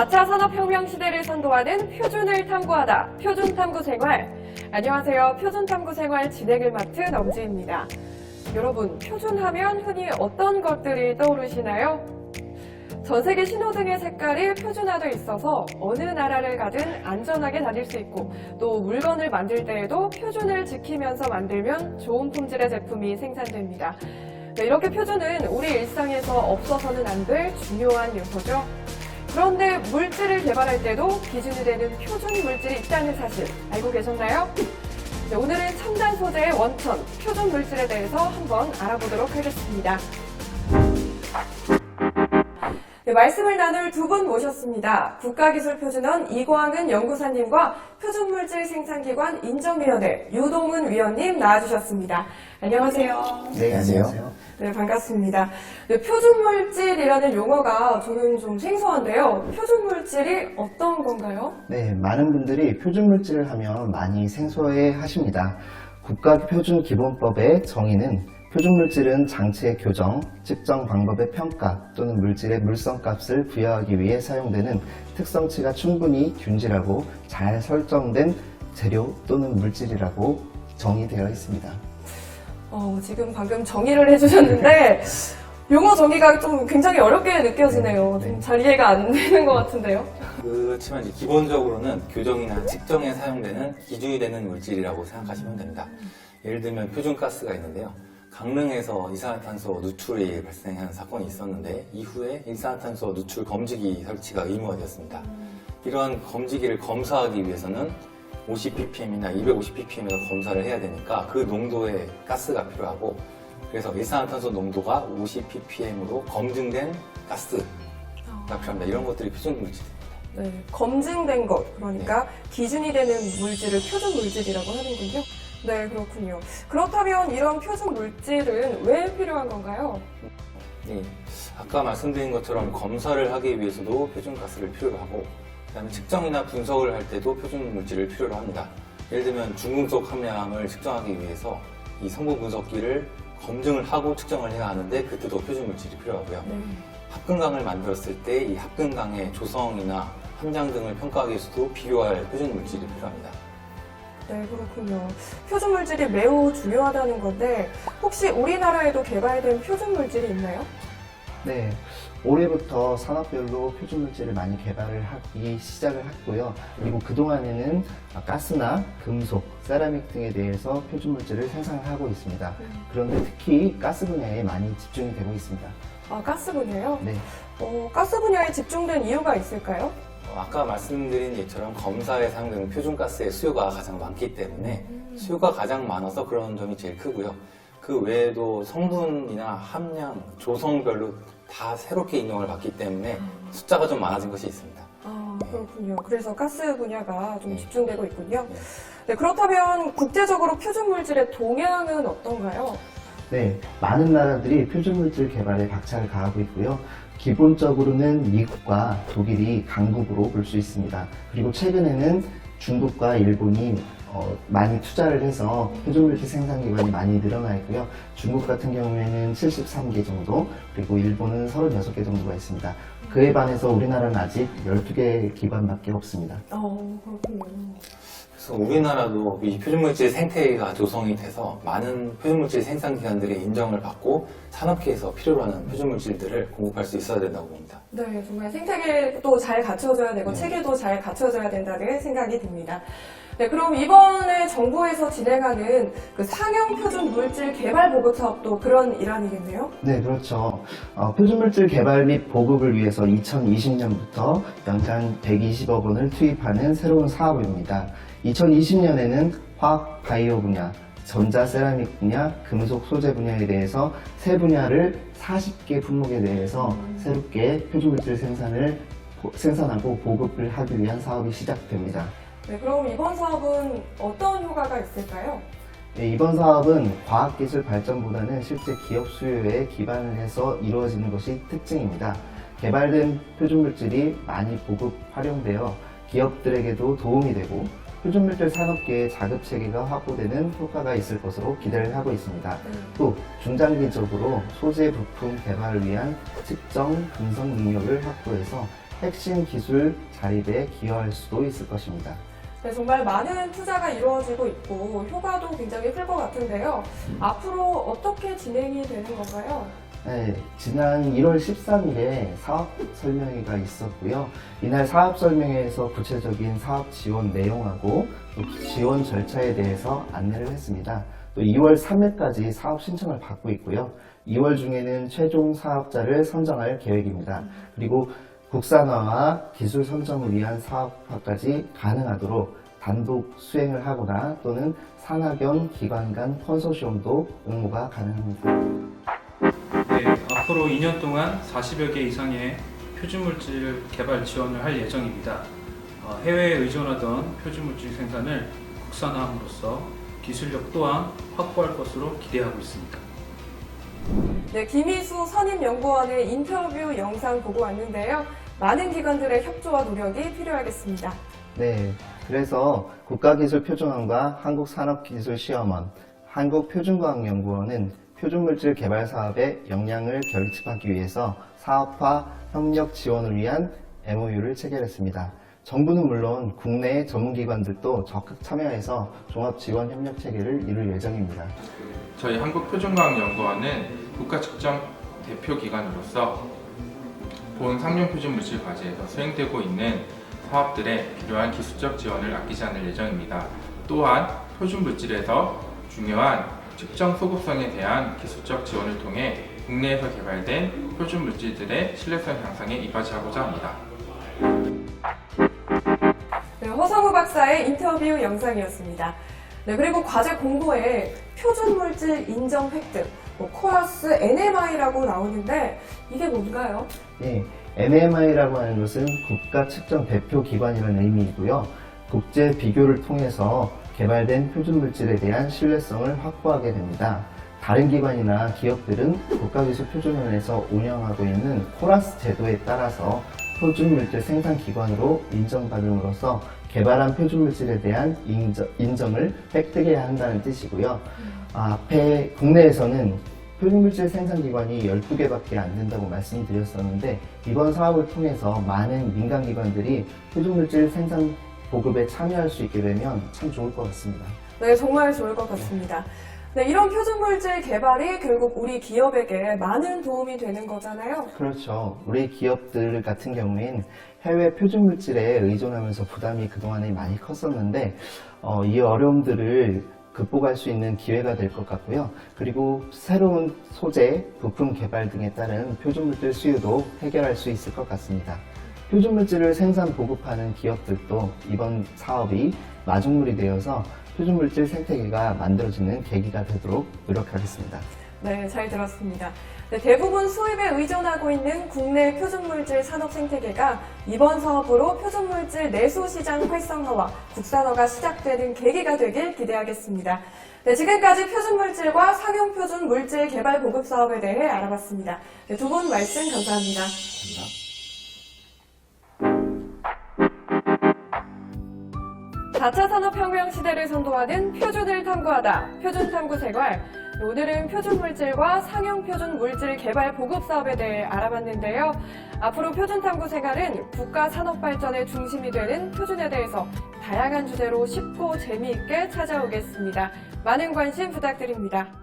4차 산업혁명 시대를 선도하는 표준을 탐구하다. 표준 탐구 생활. 안녕하세요. 표준 탐구 생활 진행을 맡은 엄지입니다. 여러분, 표준하면 흔히 어떤 것들이 떠오르시나요? 전 세계 신호등의 색깔이 표준화되어 있어서 어느 나라를 가든 안전하게 다닐 수 있고 또 물건을 만들 때에도 표준을 지키면서 만들면 좋은 품질의 제품이 생산됩니다. 네, 이렇게 표준은 우리 일상에서 없어서는 안 될 중요한 요소죠. 그런데 물질을 개발할 때도 기준이 되는 표준 물질이 있다는 사실 알고 계셨나요? 네, 오늘은 첨단 소재의 원천, 표준 물질에 대해서 한번 알아보도록 하겠습니다. 네, 말씀을 나눌 두 분 모셨습니다. 국가기술표준원 이광은 연구사님과 표준물질 생산기관 인정위원회 유동은 위원님 나와주셨습니다. 안녕하세요. 네, 안녕하세요. 네, 반갑습니다. 네, 표준물질이라는 용어가 저는 좀 생소한데요. 표준물질이 어떤 건가요? 네, 많은 분들이 표준 물질을 하면 많이 생소해 하십니다. 국가표준기본법의 정의는 표준 물질은 장치의 교정, 측정 방법의 평가 또는 물질의 물성값을 부여하기 위해 사용되는 특성치가 충분히 균질하고 잘 설정된 재료 또는 물질이라고 정의되어 있습니다. 어, 지금 방금 정의를 해주셨는데 용어 정의가 좀 굉장히 어렵게 느껴지네요. 네. 좀잘 이해가 안 되는 것 같은데요. 그렇지만 이제 기본적으로는 교정이나 측정에 사용되는 기준이 되는 물질이라고 생각하시면 됩니다. 예를 들면 표준가스가 있는데요. 강릉에서 이산화탄소 누출이 발생한 사건이 있었는데 이후에 이산화탄소 누출 검지기 설치가 의무화 되었습니다. 이런 검지기를 검사하기 위해서는 50ppm이나 250ppm에서 검사를 해야 되니까 그 농도의 가스가 필요하고 그래서 이산화탄소 농도가 50ppm으로 검증된 가스가 필요합니다. 이런 것들이 표준 물질입니다. 네, 검증된 것, 그러니까 기준이 되는 물질을 표준 물질이라고 하는군요. 네, 그렇군요. 그렇다면 이런 표준 물질은 왜 필요한 건가요? 예, 아까 말씀드린 것처럼 검사를 하기 위해서도 표준 가스를 필요로 하고 그다음에 측정이나 분석을 할 때도 표준 물질을 필요로 합니다. 예를 들면 중금속 함량을 측정하기 위해서 이 성분 분석기를 검증을 하고 측정을 해야 하는데 그때도 표준 물질이 필요하고요. 네. 합금강을 만들었을 때 이 합금강의 조성이나 함량 등을 평가하기 위해서도 비교할 표준 물질이 필요합니다. 네, 그렇군요. 표준 물질이 매우 중요하다는 건데 혹시 우리나라에도 개발된 표준 물질이 있나요? 네, 올해부터 산업별로 표준 물질을 많이 개발을 하기 시작을 했고요. 그리고 그동안에는 가스나 금속, 세라믹 등에 대해서 표준 물질을 생산을 하고 있습니다. 그런데 특히 가스 분야에 많이 집중이 되고 있습니다. 아, 가스 분야요? 네, 어, 가스 분야에 집중된 이유가 있을까요? 어, 아까 말씀드린 예처럼 검사에 사용되는 표준가스의 수요가 가장 많기 때문에 수요가 가장 많아서 그런 점이 제일 크고요. 그 외에도 성분이나 함량, 조성별로 다 새롭게 인정을 받기 때문에 숫자가 좀 많아진 것이 있습니다. 아, 그렇군요. 그래서 가스 분야가 좀 네. 집중되고 있군요. 네. 네, 그렇다면 국제적으로 표준 물질의 동향은 어떤가요? 네, 많은 나라들이 표준 물질 개발에 박차를 가하고 있고요. 기본적으로는 미국과 독일이 강국으로 볼 수 있습니다. 그리고 최근에는 중국과 일본이 어, 많이 투자를 해서 표준물질 생산 기관이 많이 늘어나 있고요. 중국 같은 경우에는 73개 정도, 그리고 일본은 36개 정도가 있습니다. 그에 반해서 우리나라는 아직 12개 기관밖에 없습니다. 어, 그렇군요. 그래서 우리나라도 이 표준물질 생태계가 조성이 돼서 많은 표준물질 생산 기관들의 인정을 받고 산업계에서 필요로 하는 표준물질들을 공급할 수 있어야 된다고 봅니다. 네, 정말 생태계도 잘 갖춰져야 되고 네. 체계도 잘 갖춰져야 된다는 생각이 듭니다. 네, 그럼 이번에 정부에서 진행하는 그 상용 표준 물질 개발 보급 사업도 그런 일환이겠네요? 네, 그렇죠. 어, 표준 물질 개발 및 보급을 위해서 2020년부터 연간 120억 원을 투입하는 새로운 사업입니다. 2020년에는 화학 바이오 분야, 전자 세라믹 분야, 금속 소재 분야에 대해서 세 분야를 40개 품목에 대해서 새롭게 표준물질 생산을 보- 생산하고 보급을 하기 위한 사업이 시작됩니다. 네, 그럼 이번 사업은 어떤 효과가 있을까요? 네, 이번 사업은 과학기술 발전보다는 실제 기업 수요에 기반을 해서 이루어지는 것이 특징입니다. 개발된 표준물질이 많이 보급 활용되어 기업들에게도 도움이 되고 표준물질 산업계의 자급 체계가 확보되는 효과가 있을 것으로 기대를 하고 있습니다. 네. 또 중장기적으로 소재 부품 개발을 위한 측정, 분석 능력을 확보해서 핵심 기술 자립에 기여할 수도 있을 것입니다. 네, 정말 많은 투자가 이루어지고 있고 효과도 굉장히 클 것 같은데요. 앞으로 어떻게 진행이 되는 건가요? 네, 지난 1월 13일에 사업 설명회가 있었고요. 이날 사업 설명회에서 구체적인 사업 지원 내용하고 또 지원 절차에 대해서 안내를 했습니다. 또 2월 3일까지 사업 신청을 받고 있고요. 2월 중에는 최종 사업자를 선정할 계획입니다. 그리고 국산화와 기술 선정을 위한 사업화까지 가능하도록 단독 수행을 하거나 또는 산학연 기관 간 컨소시엄도 응모가 가능합니다. 네, 앞으로 2년 동안 40여 개 이상의 표준물질 개발 지원을 할 예정입니다. 어, 해외에 의존하던 표준물질 생산을 국산화함으로써 기술력 또한 확보할 것으로 기대하고 있습니다. 네, 김희수 선임연구원의 인터뷰 영상 보고 왔는데요. 많은 기관들의 협조와 노력이 필요하겠습니다. 네, 그래서 국가기술표준원과 한국산업기술시험원, 한국표준과학연구원은 표준물질 개발 사업의 역량을 결집하기 위해서 사업화 협력 지원을 위한 MOU를 체결했습니다. 정부는 물론 국내 전문기관들도 적극 참여해서 종합 지원 협력 체계를 이룰 예정입니다. 저희 한국표준과학연구원은 국가측정 대표기관으로서 본 상용표준물질 과제에서 수행되고 있는 사업들에 필요한 기술적 지원을 아끼지 않을 예정입니다. 또한 표준물질에서 중요한 측정 소급성에 대한 기술적 지원을 통해 국내에서 개발된 표준 물질들의 신뢰성 향상에 이바지하고자 합니다. 네, 허성우 박사의 인터뷰 영상이었습니다. 네, 그리고 과제 공고에 표준 물질 인정 획득, 뭐 코러스 NMI라고 나오는데 이게 뭔가요? 네, NMI라고 하는 것은 국가 측정 대표 기관이라는 의미이고요. 국제 비교를 통해서 개발된 표준 물질에 대한 신뢰성을 확보하게 됩니다. 다른 기관이나 기업들은 국가기술표준원에서 운영하고 있는 코라스 제도에 따라서 표준 물질 생산 기관으로 인정받음으로써 개발한 표준 물질에 대한 인정, 인정을 획득해야 한다는 뜻이고요. 아, 앞에 국내에서는 표준물질 생산기관이 12개밖에 안 된다고 말씀드렸었는데 이번 사업을 통해서 많은 민간기관들이 표준물질 생산 보급에 참여할 수 있게 되면 참 좋을 것 같습니다. 네, 정말 좋을 것 같습니다. 네, 이런 표준 물질 개발이 결국 우리 기업에게 많은 도움이 되는 거잖아요. 그렇죠. 우리 기업들 같은 경우엔 해외 표준물질에 의존하면서 부담이 그동안에 많이 컸었는데 어, 이 어려움들을 극복할 수 있는 기회가 될 것 같고요. 그리고 새로운 소재, 부품 개발 등에 따른 표준물질 수요도 해결할 수 있을 것 같습니다. 표준물질을 생산 보급하는 기업들도 이번 사업이 마중물이 되어서 표준물질 생태계가 만들어지는 계기가 되도록 노력하겠습니다. 네, 잘 들었습니다. 네, 대부분 수입에 의존하고 있는 국내 표준물질 산업 생태계가 이번 사업으로 표준물질 내수 시장 활성화와 국산화가 시작되는 계기가 되길 기대하겠습니다. 네, 지금까지 표준물질과 상용 표준 물질 개발 보급 사업에 대해 알아봤습니다. 네, 두분 말씀 감사합니다. 감사합니다. 4차 산업혁명 시대를 선도하는 표준을 탐구하다. 표준 탐구 생활. 오늘은 표준 물질과 상용 표준 물질 개발 보급 사업에 대해 알아봤는데요. 앞으로 표준 탐구 생활은 국가 산업 발전의 중심이 되는 표준에 대해서 다양한 주제로 쉽고 재미있게 찾아오겠습니다. 많은 관심 부탁드립니다.